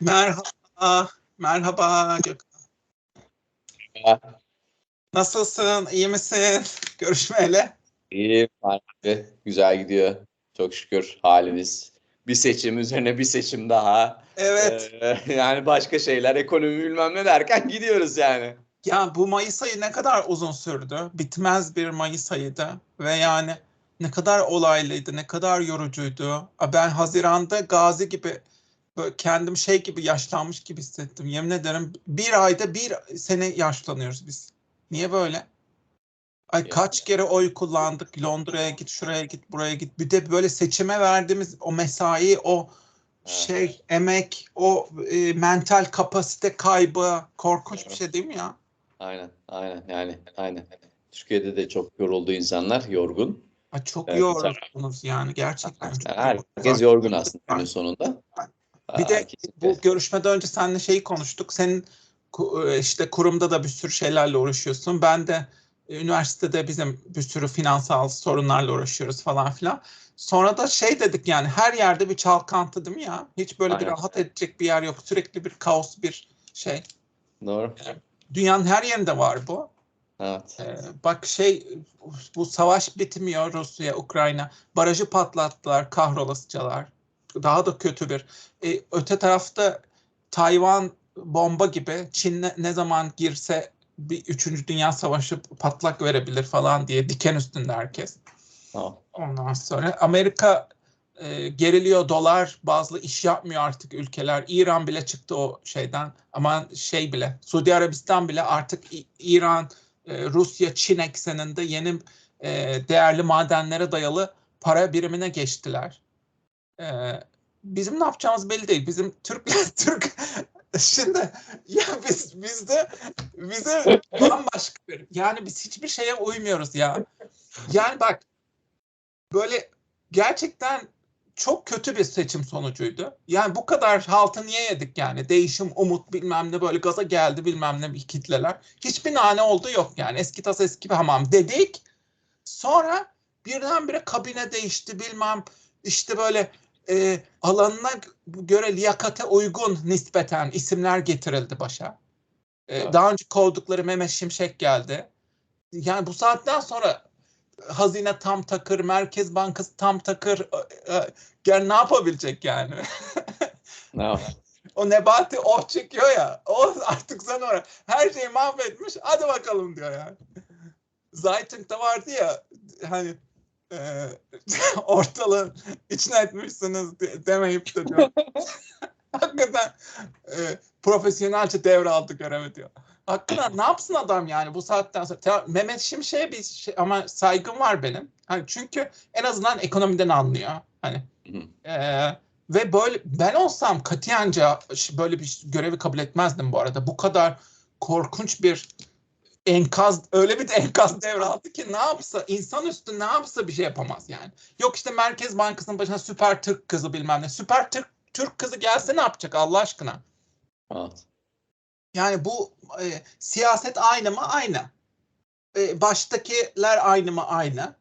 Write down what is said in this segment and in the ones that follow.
Merhaba, merhaba Gökhan. Nasılsın, iyi misin? Görüşmeyeli. İyi, abi. Güzel gidiyor. Çok şükür halimiz. Bir seçim üzerine bir seçim daha. Evet, Ee, yani başka şeyler, ekonomi bilmem ne derken gidiyoruz yani. ya bu Mayıs ayı ne kadar uzun sürdü? Bitmez bir Mayıs ayıydı ve yani ne kadar olaylıydı, ne kadar yorucuydu. Ben Haziran'da Gazi gibi böyle kendim şey gibi yaşlanmış gibi hissettim. Yemin ederim bir ayda bir sene yaşlanıyoruz biz. Niye böyle? Ay kaç kere oy kullandık. Londra'ya git, şuraya git, buraya git. Bir de böyle seçime verdiğimiz o mesai, o şey, emek, o e, mental kapasite kaybı korkunç bir şey değil mi ya? Aynen, aynen yani aynen. Türkiye'de de çok yoruldu insanlar, yorgun. Ay çok Evet, yorgunuz yani gerçekten. çok Herkes yorgun aslında günün sonunda. Bir de kesinlikle. Bu görüşmeden önce seninle şeyi konuştuk. Senin e, işte kurumda da bir sürü şeylerle uğraşıyorsun. Ben de e, üniversitede bizim bir sürü finansal sorunlarla uğraşıyoruz falan filan. Sonra da şey dedik yani her yerde bir çalkantı değil mi ya? Hiç böyle bir Aynen. rahat edecek bir yer yok. Sürekli bir kaos bir şey. Doğru. Dünyanın her yerinde var bu. Evet. Ee, bak şey bu savaş bitmiyor Rusya, Ukrayna. Barajı patlattılar kahrolasıcalar. Daha da kötü bir. Ee, öte tarafta Tayvan bomba gibi Çin ne, ne zaman girse bir üçüncü dünya savaşı patlak verebilir falan diye diken üstünde herkes. Tamam. Ondan sonra Amerika e, geriliyor dolar bazlı iş yapmıyor artık ülkeler. İran bile çıktı o şeyden ama şey bile Suudi Arabistan bile artık İran, e, Rusya, Çin ekseninde yeni e, değerli madenlere dayalı para birimine geçtiler. E, bizim ne yapacağımız belli değil. Bizim Türk Türk şimdi ya biz bizde bize bambaşka bir yani biz hiçbir şeye uymuyoruz ya. Yani bak böyle gerçekten çok kötü bir seçim sonucuydu. Yani bu kadar haltı niye yedik yani? Değişim, umut bilmem ne böyle gaza geldi bilmem ne bir kitleler. Hiçbir nane oldu yok yani. Eski tas eski bir hamam dedik. Sonra birdenbire kabine değişti bilmem işte böyle e, alanına göre liyakate uygun nispeten isimler getirildi başa. E, Evet. Daha önce kovdukları Mehmet Şimşek geldi. Yani bu saatten sonra hazine tam takır, Merkez Bankası tam takır. e, e, Yani ne yapabilecek yani? Tamam. o Nebati oh çekiyor ya. O artık sonra her şeyi mahvetmiş. Hadi bakalım diyor yani. Zaytung'da vardı ya hani e, ortalığı içine etmişsiniz de- demeyip de diyor. Hakikaten e, profesyonelce devraldı görevi diyor. Hakikaten ne yapsın adam yani bu saatten sonra? Mehmet Şimşek'e bir şey, ama saygım var benim. Hani çünkü en azından ekonomiden anlıyor. Hani ee, ve böyle ben olsam katiyence böyle bir görevi kabul etmezdim bu arada. Bu kadar korkunç bir enkaz öyle bir de enkaz devraldı ki ne yapsa insanüstü ne yapsa bir şey yapamaz yani. Yok işte Merkez Bankası'nın başına süper Türk kızı bilmem ne. Süper Türk Türk kızı gelse ne yapacak Allah aşkına? Evet. Yani bu e, siyaset aynı mı? Aynı. E, baştakiler aynı mı? Aynı.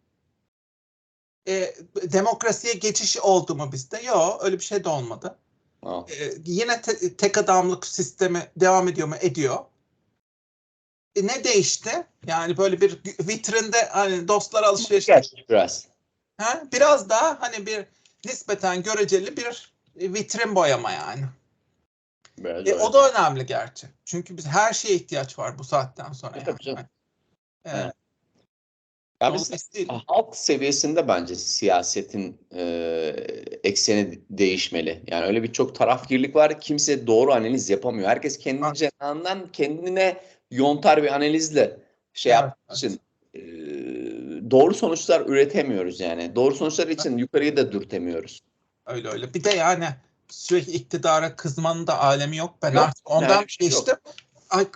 E, demokrasiye geçiş oldu mu bizde? Yok öyle bir şey de olmadı. Tamam. E, yine te- tek adamlık sistemi devam ediyor mu? Ediyor. E, ne değişti? Yani böyle bir vitrinde hani dostlar alışveriş Gerçi biraz. ha? biraz daha hani bir nispeten göreceli bir vitrin boyama yani. Biraz E, öyle. o da önemli gerçi. Çünkü biz her şeye ihtiyaç var bu saatten sonra. E, yani. canım. E, Evet. Ya biz halk seviyesinde bence siyasetin e, ekseni değişmeli. Yani öyle bir çok tarafgirlik var. Kimse doğru analiz yapamıyor. Herkes kendi cenahından kendine yontar bir analizle şey Evet, evet. için e, doğru sonuçlar üretemiyoruz yani. Doğru sonuçlar için yukarıyı da dürtemiyoruz. Öyle öyle. Bir de yani sürekli iktidara kızmanın da alemi yok. Ben Yok, artık ondan şey yok. geçtim. Ay,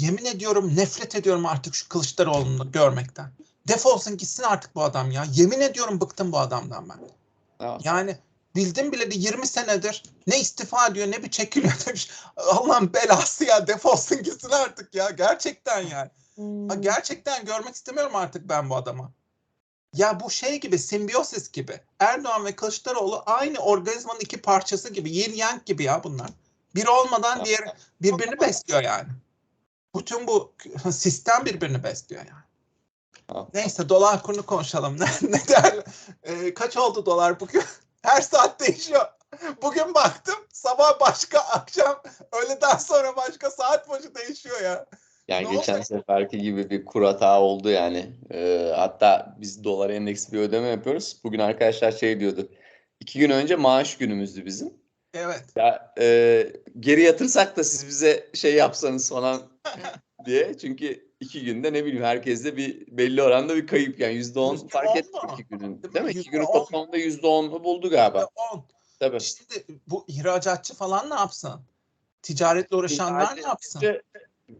yemin ediyorum nefret ediyorum artık şu Kılıçdaroğlu'nu görmekten. Defolsun gitsin artık bu adam ya. Yemin ediyorum bıktım bu adamdan ben. Tamam. Yani bildim bile de 20 senedir ne istifa ediyor ne bir çekiliyor demiş. Allah'ın belası ya defolsun gitsin artık ya. Gerçekten yani. Ha, gerçekten görmek istemiyorum artık ben bu adamı. Ya bu şey gibi simbiyosis gibi. Erdoğan ve Kılıçdaroğlu aynı organizmanın iki parçası gibi. Yin yang gibi ya bunlar. Biri olmadan diğeri birbirini besliyor yani. Bütün bu sistem birbirini besliyor yani. Neyse dolar kurunu konuşalım. Ne, ne der? Ee, kaç oldu dolar bugün? Her saat değişiyor. Bugün baktım sabah başka, akşam öğleden sonra başka saat başı değişiyor ya. Yani Ne geçen oldu? seferki gibi bir kur hata oldu yani. Ee, hatta biz dolar endeksi bir ödeme yapıyoruz. Bugün arkadaşlar şey diyordu. İki gün önce maaş günümüzdü bizim. Evet. Ya e, geri yatırsak da siz bize şey yapsanız falan diye. Çünkü iki günde ne bileyim herkeste bir belli oranda bir kayıp yani yüzde on fark on etti iki günün. Değil Değil mi? mi? İki Yüzde günün on. toplamda yüzde on'u buldu galiba. 10. Tabii. Şimdi bu ihracatçı falan ne yapsın? Ticaretle uğraşanlar ne yapsın?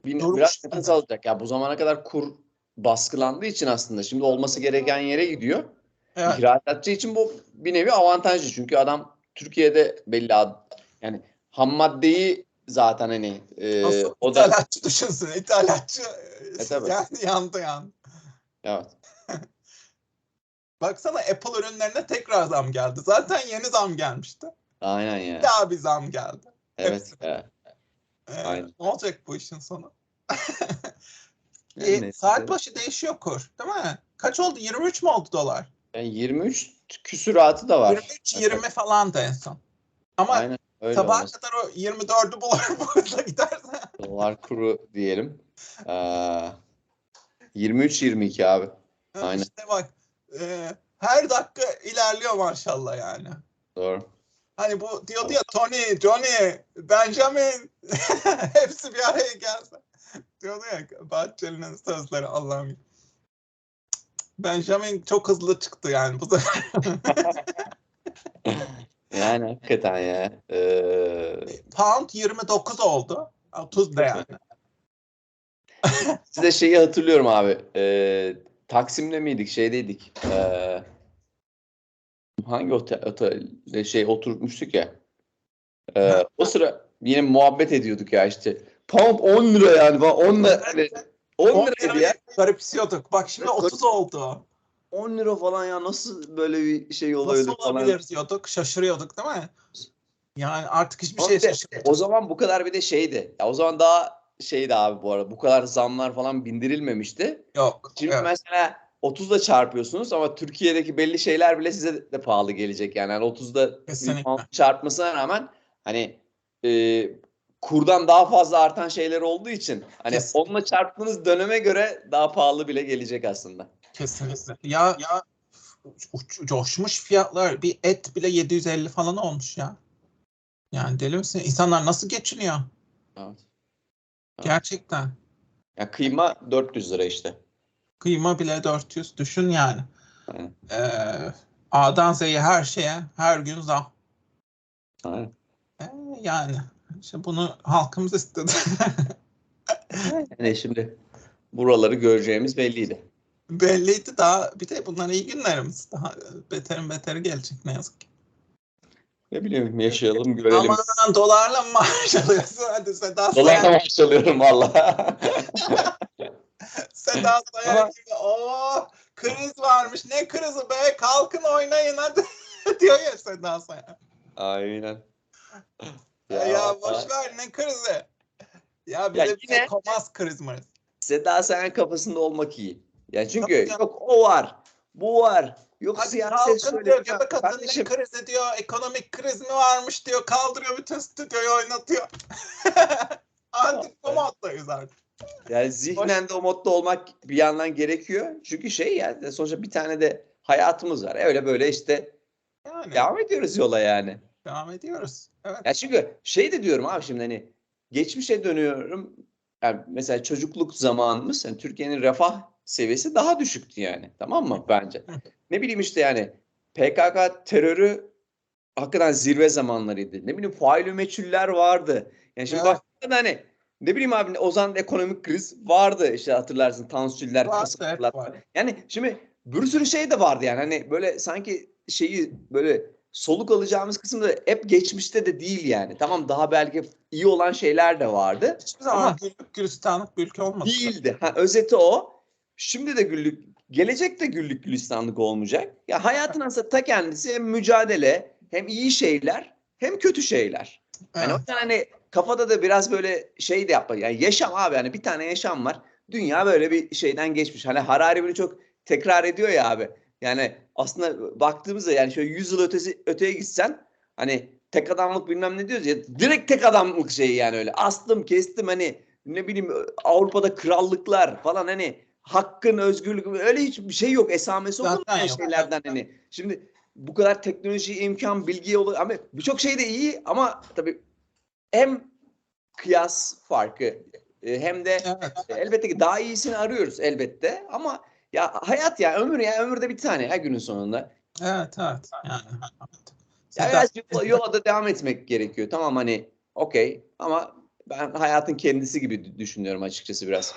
Bir- biraz nefes alacak. Ya bu zamana kadar kur baskılandığı için aslında şimdi olması gereken yere gidiyor. Evet. İhracatçı için bu bir nevi avantajlı. Çünkü adam Türkiye'de belli ad- yani ham maddeyi zaten hani e, Asıl o da ithalatçı düşünsün. İthalatçı E, tabii. yani yandı yandı. evet. Baksana Apple ürünlerine tekrar zam geldi. Zaten yeni zam gelmişti. Aynen ya. Daha bir zam geldi. Evet. ya. Ee, Aynen. ne olacak bu işin sonu? E, saat başı değişiyor kur. Değil mi? Kaç oldu? 23 mi oldu dolar? Yani 23 küsuratı da var. 23 20 falan da en son. Ama Aynen öyle sabaha olması. kadar o 24'ü bulur bu hızla giderse. Dolar kuru diyelim. Ee, 23-22 abi. Aynen. İşte bak e, her dakika ilerliyor maşallah yani. Doğru. Hani bu diyordu ya Tony, Johnny, Benjamin hepsi bir araya gelse. Diyordu ya Bahçeli'nin sözleri Allah'ım. Benjamin çok hızlı çıktı yani bu sefer. Yani hakikaten ya. Ee, Pound 29 oldu. 30 da yani. size şeyi hatırlıyorum abi. Ee, Taksim'de miydik? Şeydeydik. Ee, hangi otel, otelde şey oturmuştuk ya. Ee, o sıra yine muhabbet ediyorduk ya işte. Pound 10 lira yani. falan. 10 lira, hani 10 10 liraydı ya. garipsiyorduk. Bak şimdi 30 oldu. 10 lira falan ya nasıl böyle bir şey Nasıl oluyordu falan. olabilir diyorduk. Şaşırıyorduk değil mi? Yani artık hiçbir şey şaşırmıyoruz. O zaman bu kadar bir de şeydi. Ya o zaman daha şeydi abi bu arada. Bu kadar zamlar falan bindirilmemişti. Yok. Şimdi evet. mesela 30'da çarpıyorsunuz ama Türkiye'deki belli şeyler bile size de pahalı gelecek. Yani hani 30'da bir Kesinlikle. pound çarpmasına rağmen hani e, kurdan daha fazla artan şeyler olduğu için hani Kesinlikle. onunla çarptığınız döneme göre daha pahalı bile gelecek aslında. Kesinlikle. Ya ya coşmuş fiyatlar. Bir et bile 750 falan olmuş ya. Yani deli misin? İnsanlar nasıl geçiniyor? Evet. Gerçekten. Ya kıyma 400 lira işte. Kıyma bile 400 düşün yani. Aynen. Ee, A'dan Z'ye her şeye her gün zam. Aynen. Ee, yani işte bunu halkımız istedi. Yani şimdi buraları göreceğimiz belliydi. Belliydi daha bir de bunlar iyi günlerimiz. Daha beterin beteri gelecek ne yazık ki. Ne bileyim yaşayalım görelim. Aman dolarla mı maaş alıyorsun? Hadi Seda Dolarla Sayan, maaş alıyorum valla. Seda Sayan gibi. Oo, kriz varmış. Ne krizi be? Kalkın oynayın hadi. diyor ya Seda Sayan. Aynen. Ya, ya boş ver ne krizi? Ya bir Ya de yine- komaz kriz mariz. Seda Sayan kafasında olmak iyi. Yani çünkü Tabii yok o var, bu var. Yok Hadi siyaset şöyle. diyor Ya göbek kadın ne kardeşim, krizi diyor. Ekonomik kriz mi varmış diyor. Kaldırıyor bütün stüdyoyu oynatıyor. Antik moddayız artık. yani zihnen de o modda olmak bir yandan gerekiyor. Çünkü şey yani sonuçta bir tane de hayatımız var. Öyle böyle işte Yani devam ediyoruz yola yani. devam ediyoruz. Evet. Ya çünkü şey de diyorum abi şimdi hani geçmişe dönüyorum. Yani mesela çocukluk zamanımız yani Türkiye'nin refah seviyesi daha düşüktü yani. Tamam mı bence? Ne bileyim işte yani PKK terörü hakikaten zirve zamanlarıydı. Ne bileyim faili meçhuller vardı. Yani şimdi Evet. baktığında hani ne bileyim abi o zaman ekonomik kriz vardı. İşte hatırlarsın tansüller, var. Yani şimdi bir sürü şey de vardı yani hani böyle sanki şeyi böyle soluk alacağımız kısımda hep geçmişte de değil yani. Tamam daha belki iyi olan şeyler de vardı. Hiçbir zaman Ama- güllük gülistanlık bir ülke olmadı. Değildi. Ha, özeti o. Şimdi de güllük, gelecek de güllük gülistanlık olmayacak. Ya hayatın aslında ta kendisi hem mücadele, hem iyi şeyler, hem kötü şeyler. Yani o Evet. yüzden hani kafada da biraz böyle şey de yapma. Yani yaşam abi yani bir tane yaşam var. Dünya böyle bir şeyden geçmiş. Hani Harari bunu çok tekrar ediyor ya abi. Yani aslında baktığımızda yani şöyle 100 yıl ötesi öteye gitsen hani tek adamlık bilmem ne diyoruz ya direkt tek adamlık şeyi yani öyle. Astım kestim hani ne bileyim Avrupa'da krallıklar falan hani hakkın özgürlük öyle hiçbir şey yok. Esamesi Zaten mu yok. şeylerden hani. Şimdi bu kadar teknoloji, imkan, bilgi olur ama birçok şey de iyi ama tabii hem kıyas farkı e, hem de Evet. elbette ki daha iyisini arıyoruz elbette ama ya hayat ya ömür ya ömürde bir tane her günün sonunda. Evet, evet. Yani. Ya biraz yola, yola da devam etmek gerekiyor. Tamam hani okey ama ben hayatın kendisi gibi düşünüyorum açıkçası biraz.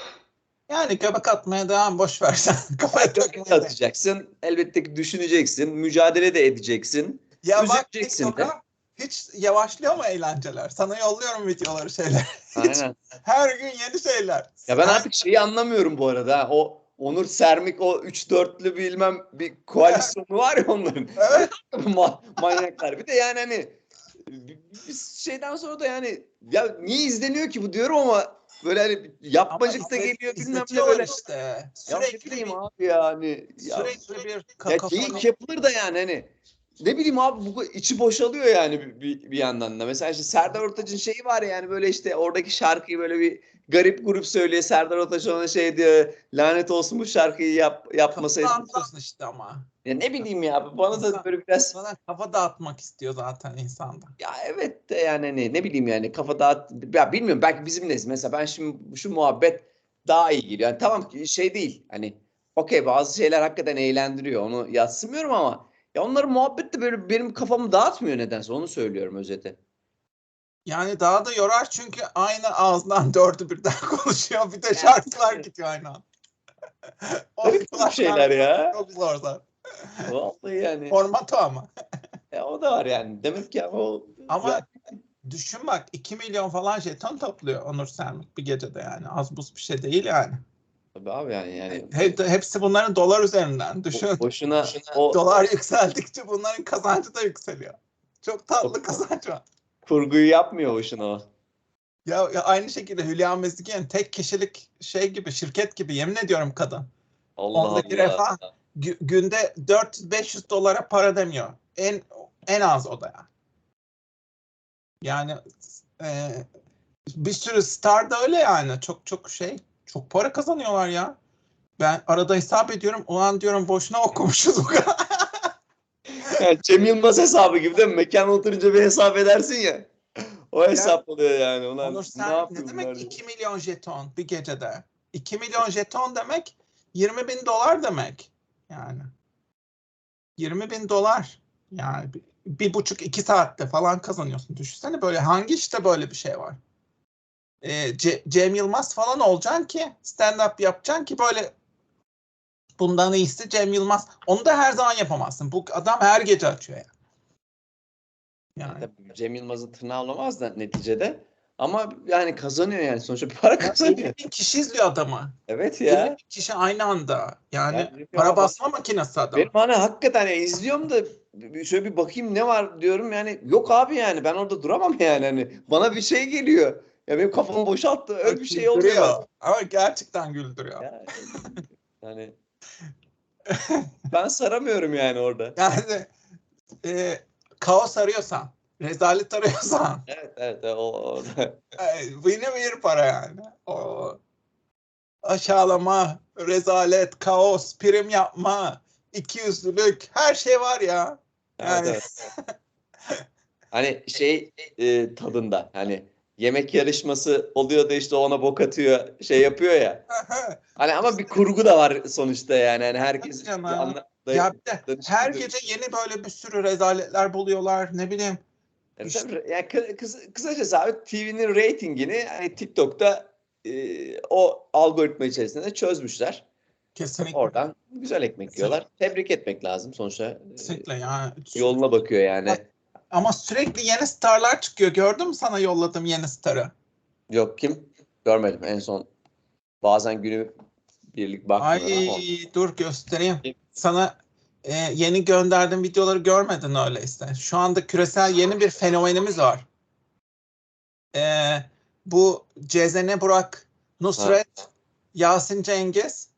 Yani göbek atmaya devam boş ver sen. Kafaya Göbek atacaksın, elbette ki düşüneceksin, mücadele de edeceksin. Ya bak üzüleceksin de. TikTok'a hiç yavaşlıyor mu eğlenceler? Sana yolluyorum videoları şeyler. Aynen. Her gün yeni şeyler. Ya ben artık şeyi anlamıyorum bu arada. O Onur Sermik o 3-4'lü bilmem bir koalisyonu var ya onların. Evet. Ma- manyaklar. Bir de yani hani bir şeyden sonra da yani ya niye izleniyor ki bu diyorum ama böyle hani yapmacık da geliyor bilmem ne böyle. işte. Ya Sürekli bir, abi yani. Ya, sürekli bir ya kakafoni. geyik yapılır da yani hani ne bileyim abi bu içi boşalıyor yani bir, bir, bir yandan da. Mesela işte Serdar Ortaç'ın şeyi var ya yani böyle işte oradaki şarkıyı böyle bir garip grup söylüyor. Serdar Ortaç ona şey diyor lanet olsun bu şarkıyı yap, yapmasaydı. Dağıtıyorsun işte ama. Ya ne bileyim ya bana da böyle biraz Sana kafa dağıtmak istiyor zaten insanda. ya evet de yani hani ne bileyim yani kafa dağıt ya bilmiyorum belki bizim nesil mesela ben şimdi şu muhabbet daha iyi geliyor. Yani tamam ki şey değil hani okey bazı şeyler hakikaten eğlendiriyor onu yatsımıyorum ama ya onların muhabbet de böyle benim kafamı dağıtmıyor nedense onu söylüyorum özeti. Yani daha da yorar çünkü aynı ağızdan dördü birden konuşuyor. Bir de şarkılar gidiyor aynı. Garip garip şeyler ya. Çok zor zaten. Vallahi yani Format o ama. ya o da var yani demek ki ama o Ama düşün bak 2 milyon falan jeton topluyor Onur Sermik bir gecede yani. Az buz bir şey değil yani. tabii abi yani yani Hep, hepsi bunların dolar üzerinden. Düşün. bo- boşuna o Dolar yükseldikçe bunların kazancı da yükseliyor. Çok tatlı Çok- kazanç var. kurguyu yapmıyor boşuna o. Ya, ya aynı şekilde Hülya Mezgiyen tek kişilik şey gibi şirket gibi yemin ediyorum kadın. Allah Ondaki Allah. refah günde 400-500 dolara para demiyor. En en az o da yani. Yani e, bir sürü star da öyle yani. Çok çok şey çok para kazanıyorlar ya. Ben arada hesap ediyorum. O an diyorum boşuna okumuşuz bu kadar. Yani Cem Yılmaz hesabı gibi değil mi? Mekan oturunca bir hesap edersin ya. O hesap oluyor yani. Ulan, Onur ne, sen yapıyor ne demek bunlar? 2 milyon jeton bir gecede? 2 milyon jeton demek 20 bin dolar demek. Yani 20 bin dolar. Yani bir, buçuk iki saatte falan kazanıyorsun. Düşünsene böyle hangi işte böyle bir şey var? Ee, Ce- Cem Yılmaz falan olacaksın ki stand up yapacaksın ki böyle bundan iyisi Cem Yılmaz. Onu da her zaman yapamazsın. Bu adam her gece açıyor yani. Yani. Tabii Cem Yılmaz'ın tırnağı olamaz da neticede. Ama yani kazanıyor yani sonuçta bir para kazanıyor. 50 bin kişi izliyor adamı. Evet 50 ya. bin kişi aynı anda. Yani Yani para basma makinesi adam. Benim hani hakikaten ya izliyorum da şöyle bir bakayım ne var diyorum yani yok abi yani ben orada duramam yani hani bana bir şey geliyor. Ya benim kafamı boşalttı öyle bir şey oluyor. Ama gerçekten güldürüyor. Ya, yani ben saramıyorum yani orada. Yani e, kaos arıyorsan, rezalet arıyorsan Evet evet o e, yine bir para yani. O aşağılama, rezalet, kaos, prim yapma, ikiyüzlülük her şey var ya. Evet, Yani evet. Hani şey e, tadında hani yemek yarışması oluyor da işte ona bok atıyor şey yapıyor ya. Hani ama bir kurgu da var sonuçta yani. Hani herkes anla- ya bir de her gece yeni böyle bir sürü rezaletler buluyorlar. Ne bileyim Evet, işte- yani kı- kıs- kısacası abi TV'nin reytingini hani TikTok'ta e, o algoritma içerisinde çözmüşler. kesinlikle. Oradan güzel ekmek yiyorlar. Tebrik etmek lazım sonuçta. e, Kesinlikle yani. Yoluna bakıyor yani. Ama sürekli yeni starlar çıkıyor. Gördün mü sana yolladığım yeni starı? Yok kim? Görmedim en son. Bazen günü birlik baktım. Ay ama dur göstereyim. Kim? Sana e, yeni gönderdiğim videoları görmedin öyleyse. Şu anda küresel yeni bir fenomenimiz var. Ee, bu Cezene Burak, Nusret, Yasin Cengiz.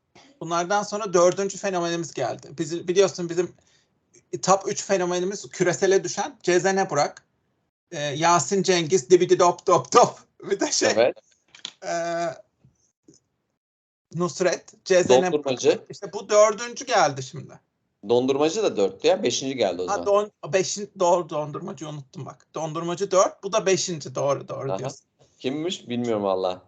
Bunlardan sonra dördüncü fenomenimiz geldi. Bizim, biliyorsun bizim top 3 fenomenimiz küresele düşen Cezene Burak, e, Yasin Cengiz, Dibidi Dop Dop Dop. Bir de şey Evet. e, Nusret, Cezene Burak. İşte bu dördüncü geldi şimdi. Dondurmacı da dörttü ya. Beşinci geldi o Ha, zaman. don, beşin, doğru dondurmacı unuttum bak. Dondurmacı dört, bu da beşinci doğru doğru Aha. diyorsun. Kimmiş bilmiyorum valla.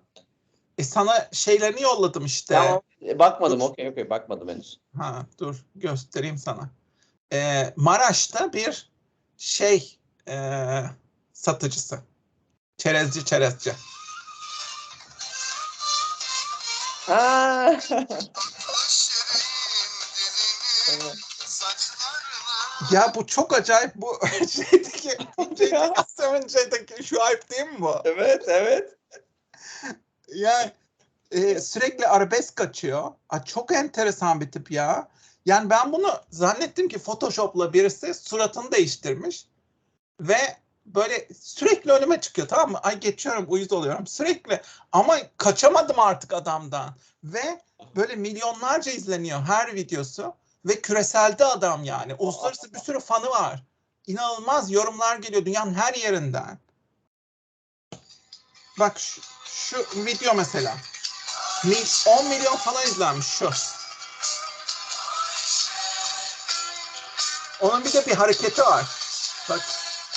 E sana şeylerini yolladım işte. Tamam. E, bakmadım. Okey okey. Bakmadım henüz. Ha dur göstereyim sana. Ee, Maraş'ta bir şey e, satıcısı. Çerezci çerezci. Ya bu çok acayip bu şeydeki Aslan'ın şeydeki şu ayıp değil mi bu? evet evet. Yani e, sürekli arabesk kaçıyor. Aa, çok enteresan bir tip ya. Yani ben bunu zannettim ki Photoshop'la birisi suratını değiştirmiş ve böyle sürekli önüme çıkıyor tamam mı? Ay geçiyorum uyuz oluyorum sürekli ama kaçamadım artık adamdan ve böyle milyonlarca izleniyor her videosu ve küreselde adam yani uluslararası bir sürü fanı var. İnanılmaz yorumlar geliyor dünyanın her yerinden. Bak şu, şu video mesela. Mil- 10 milyon falan izlenmiş şu. Onun bir de bir hareketi var. Bak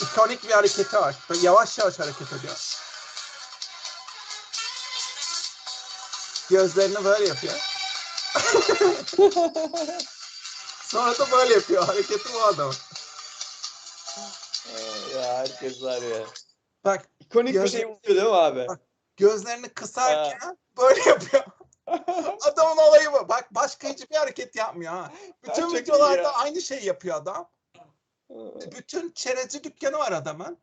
ikonik bir hareketi var. Böyle yavaş yavaş hareket ediyor. Gözlerini böyle yapıyor. Sonra da böyle yapıyor. Hareketi bu adamın. ya herkes var ya. Bak İkonik bir Göz- şey vuruyor değil mi abi? gözlerini kısarken böyle yapıyor. Adamın olayı bu. Bak başka hiçbir hareket yapmıyor ha. Bütün iyi videolarda ya. aynı şeyi yapıyor adam. Bütün çerezci dükkanı var adamın.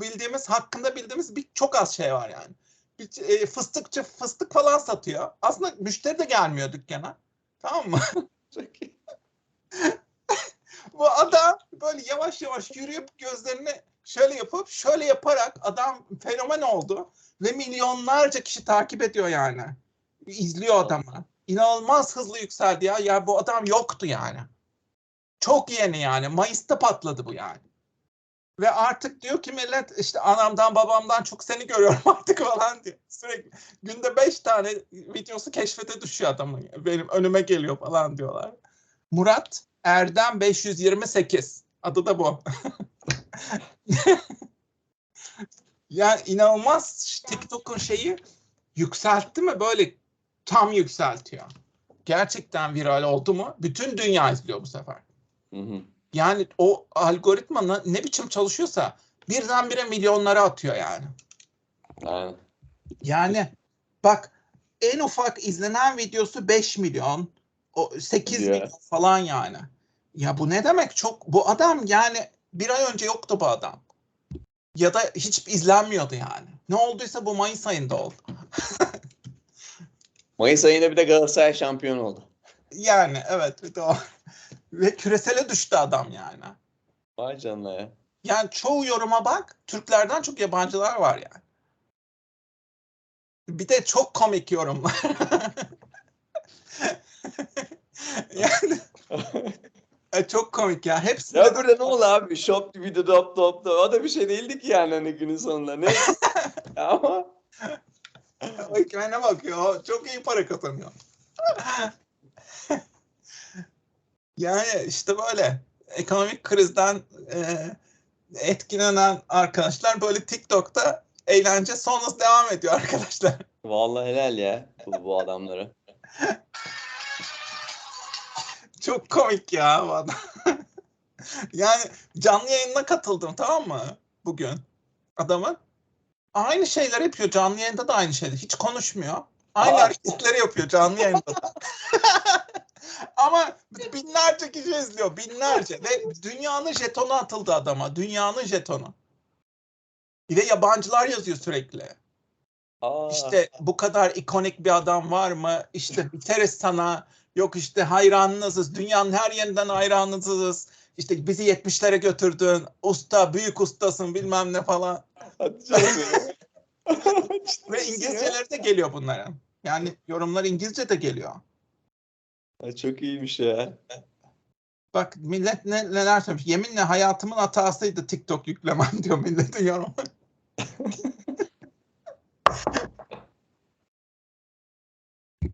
Bildiğimiz hakkında bildiğimiz bir çok az şey var yani. Bir, e, fıstıkçı fıstık falan satıyor. Aslında müşteri de gelmiyor dükkana. Tamam mı? Çok iyi. Bu adam böyle yavaş yavaş yürüyüp gözlerini şöyle yapıp şöyle yaparak adam fenomen oldu ve milyonlarca kişi takip ediyor yani. İzliyor adamı. İnanılmaz hızlı yükseldi ya. Ya bu adam yoktu yani. Çok yeni yani. Mayıs'ta patladı bu yani. Ve artık diyor ki millet işte anamdan babamdan çok seni görüyorum artık falan diyor. Sürekli günde beş tane videosu keşfete düşüyor adamın. Benim önüme geliyor falan diyorlar. Murat Erdem 528. Adı da bu. yani inanılmaz TikTok'un şeyi yükseltti mi böyle tam yükseltiyor. Gerçekten viral oldu mu bütün dünya izliyor bu sefer. Hı hı. Yani o algoritma ne biçim çalışıyorsa birdenbire milyonlara atıyor yani. Aynen. Yani bak en ufak izlenen videosu 5 milyon, o 8 Ya. milyon falan yani. Ya bu ne demek? Çok bu adam yani bir ay önce yoktu bu adam. Ya da hiç izlenmiyordu yani. Ne olduysa bu Mayıs ayında oldu. Mayıs ayında bir de Galatasaray şampiyon oldu. Yani evet bir de o. Ve küresele düştü adam yani. Vay canına ya. Yani çoğu yoruma bak Türklerden çok yabancılar var yani. Bir de çok komik yorumlar. yani e, çok komik ya. Hepsinde ya burada ne oldu abi? Shop gibi de dop dop dop. O da bir şey değildi ki yani hani günün sonunda. Ne? Ama o ekmeğine bakıyor. o Çok iyi para kazanıyor. yani işte böyle ekonomik krizden e, etkilenen arkadaşlar böyle TikTok'ta eğlence sonrası devam ediyor arkadaşlar. vallahi helal ya bu, bu adamlara. Çok komik ya bu adam. yani canlı yayınına katıldım tamam mı bugün adamın. Aynı şeyler yapıyor canlı yayında da aynı şeyler. Hiç konuşmuyor. Aynı Aa. hareketleri yapıyor canlı yayında da. Ama binlerce kişi izliyor. Binlerce. Ve dünyanın jetonu atıldı adama. Dünyanın jetonu. Ve yabancılar yazıyor sürekli. Aa, İşte bu kadar ikonik bir adam var mı? İşte biteriz sana. Yok işte hayranınızız. Dünyanın her yerinden hayranınızız. İşte bizi 70'lere götürdün. Usta, büyük ustasın bilmem ne falan. hadi canım ya. Ve ya? İngilizceleri de geliyor bunların. Yani yorumlar İngilizce de geliyor. Ha, Çok iyiymiş ya. Bak millet ne, neler söylemiş. Yeminle hayatımın hatasıydı TikTok yüklemem diyor milletin yorumu.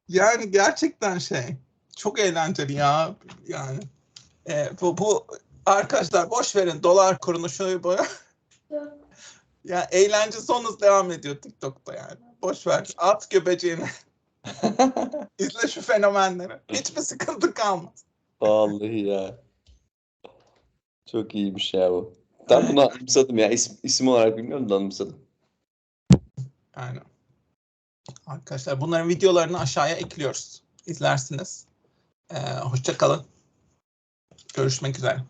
yani gerçekten şey çok eğlenceli ya yani. E, bu, bu arkadaşlar boş verin dolar kurunu şöyle böyle. ya eğlence sonuz devam ediyor TikTok'ta yani. Boş ver. At göbeceğini. İzle şu fenomenleri. Hiçbir sıkıntı kalmaz. Vallahi ya. Çok iyiymiş ya bu. Ben bunu anımsadım ya. İsim, isim olarak bilmiyorum da anımsadım. Aynen. Arkadaşlar bunların videolarını aşağıya ekliyoruz. İzlersiniz. Ee, hoşça kalın. Görüşmek üzere.